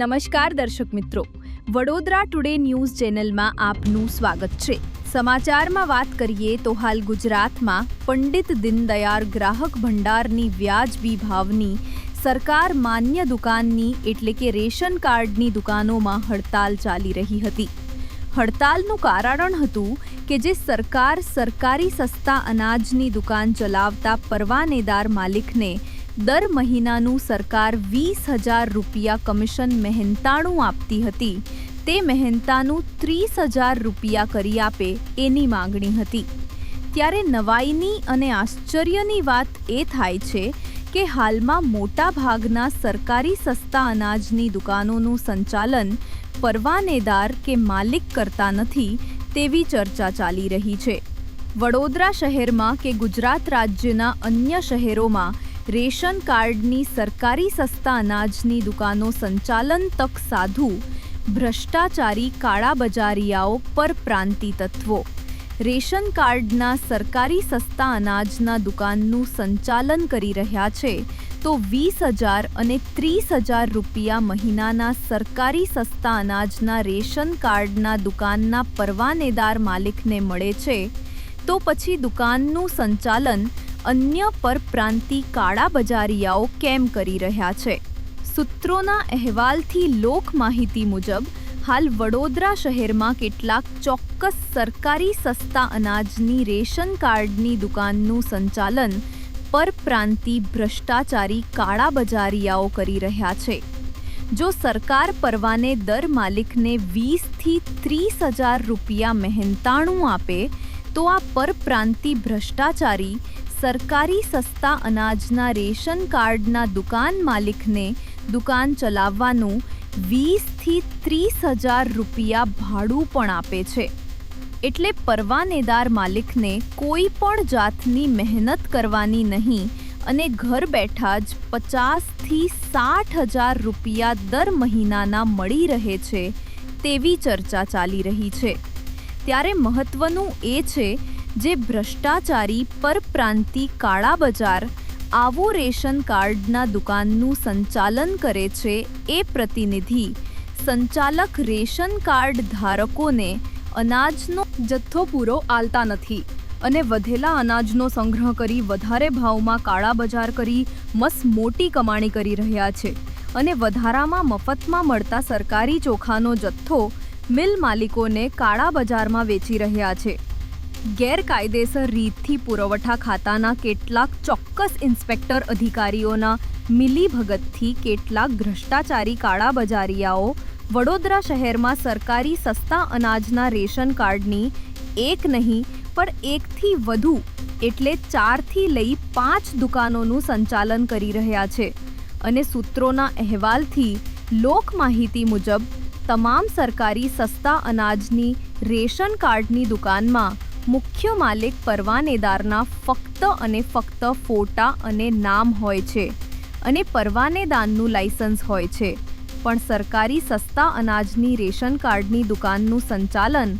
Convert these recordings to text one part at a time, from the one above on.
નમસ્કાર દર્શક મિત્રો. વડોદરા ટુડે ન્યૂઝ ચેનલમાં આપનું સ્વાગત છે. સમાચારમાં વાત કરીએ તો હાલ ગુજરાતમાં પંડિત દીનદયાળ ગ્રાહક ભંડારની વ્યાજબી ભાવની સરકાર માન્ય દુકાનની એટલે કે રેશન કાર્ડની દુકાનોમાં હડતાલ ચાલી રહી હતી. હડતાલનું કારણ હતું કે જે સરકાર સરકારી સસ્તા અનાજની દુકાન ચલાવતા પરવાનેદાર માલિકને દર મહિનાનું સરકાર વીસ હજાર રૂપિયા કમિશન મહેનતાણું આપતી હતી. તે મહેનતાનું ત્રીસ હજાર રૂપિયા કરી આપે એની માંગણી હતી. ત્યારે નવાઈની અને આશ્ચર્યની વાત એ થાય છે કે હાલમાં મોટા ભાગના સરકારી સસ્તા અનાજની દુકાનોનું સંચાલન પરવાનેદાર કે માલિક કરતા નથી તેવી ચર્ચા ચાલી રહી છે. વડોદરા શહેરમાં કે ગુજરાત રાજ્યના અન્ય શહેરોમાં રેશન કાર્ડની સરકારી સસ્તા અનાજની દુકાનો સંચાલન તક સાધુ, ભ્રષ્ટાચારી કાળાબજારિયાઓ પરપ્રાંતિ તત્વો. રેશન કાર્ડના સરકારી સસ્તા અનાજના દુકાનનું સંચાલન કરી રહ્યા છે, તો વીસ હજાર અને ત્રીસ હજાર રૂપિયા મહિનાના સરકારી સસ્તા અનાજના રેશન કાર્ડના દુકાનના પરવાનેદાર માલિકને મળે છે, તો પછી દુકાનનું સંચાલન અન્ય પરપ્રાંતિ કાળાબજારિયાઓ કેમ કરી રહ્યા છે? સૂત્રોના અહેવાલથી લોક માહિતી મુજબ, હાલ વડોદરા શહેરમાં કેટલાક ચોક્કસ સરકારી સસ્તા અનાજની રેશન કાર્ડની દુકાનનું સંચાલન પરપ્રાંતિ ભ્રષ્ટાચારી કાળા બજારિયાઓ કરી રહ્યા છે. જો સરકાર પરવાને દર માલિકને વીસથી ત્રીસ હજાર રૂપિયા મહેનતાણું આપે, તો આ પરપ્રાંતિ ભ્રષ્ટાચારી સરકારી સસ્તા અનાજના રેશન કાર્ડના દુકાન માલિકને દુકાન ચલાવવાનું વીસથી ત્રીસ હજાર રૂપિયા ભાડું પણ આપે છે. એટલે પરવાનેદાર માલિકને કોઈ પણ જાતની મહેનત કરવાની નહીં અને ઘર બેઠા જ પચાસથી સાઠ હજાર રૂપિયા દર મહિનાના મળી રહે છે તેવી ચર્ચા ચાલી રહી છે. ત્યારે મહત્વનું એ છે જે ભ્રષ્ટાચારી પરપ્રાંતિ કાળા બજાર આવો રેશન કાર્ડના દુકાનનું સંચાલન કરે છે એ પ્રતિનિધિ. સંચાલક રેશન કાર્ડ ધારકોને અનાજનો જથ્થો પૂરો આલતા નથી અને વધેલા અનાજનો સંગ્રહ કરી વધારે ભાવમાં કાળા બજાર કરી મસ મોટી કમાણી કરી રહ્યા છે અને વધારામાં મફતમાં મળતા સરકારી ચોખાનો જથ્થો મિલ માલિકોને કાળા બજારમાં વેચી રહ્યા છે. ગેરકાયદેસર રીતથી પુરવઠા ખાતાના કેટલાક ચોક્કસ ઇન્સ્પેક્ટર અધિકારીઓના મિલીભગતથી કેટલાક ભ્રષ્ટાચારી કાળાબજારિયાઓ વડોદરા શહેરમાં સરકારી સસ્તા અનાજના રેશન કાર્ડની એક નહીં, પણ એકથી વધુ એટલે ચારથી લઈ પાંચ દુકાનોનું સંચાલન કરી રહ્યા છે અને સૂત્રોના અહેવાલથી લોક માહિતી મુજબ, તમામ સરકારી સસ્તા અનાજની રેશન કાર્ડની દુકાનમાં મુખ્ય માલિક પરવાનેદારના ફક્ત અને ફક્ત ફોટા અને નામ હોય છે અને પરવાનેદારનું લાયસન્સ હોય છે. પણ સરકારી સસ્તા અનાજની રેશન કાર્ડની દુકાનનું સંચાલન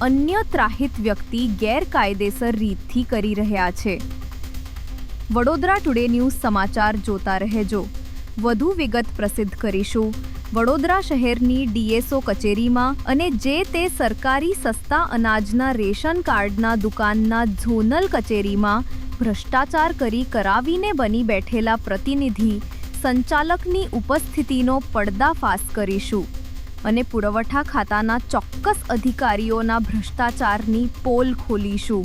અન્ય ત્રાહિત વ્યક્તિ ગેરકાયદેસર રીતથી કરી રહ્યા છે. વડોદરા ટુડે ન્યૂઝ સમાચાર જોતા રહેજો. વધુ વિગત પ્રસિદ્ધ કરીશું વડોદરા શહેરની ડીએસઓ કચેરીમાં અને જે તે સરકારી સસ્તા અનાજના રેશન કાર્ડના દુકાનના ઝોનલ કચેરીમાં ભ્રષ્ટાચાર કરી કરાવીને બની બેઠેલા પ્રતિનિધિ સંચાલકની ઉપસ્થિતિનો પડદાફાશ કરીશું અને પુરવઠા ખાતાના ચોક્કસ અધિકારીઓના ભ્રષ્ટાચારની પોલ ખોલીશું.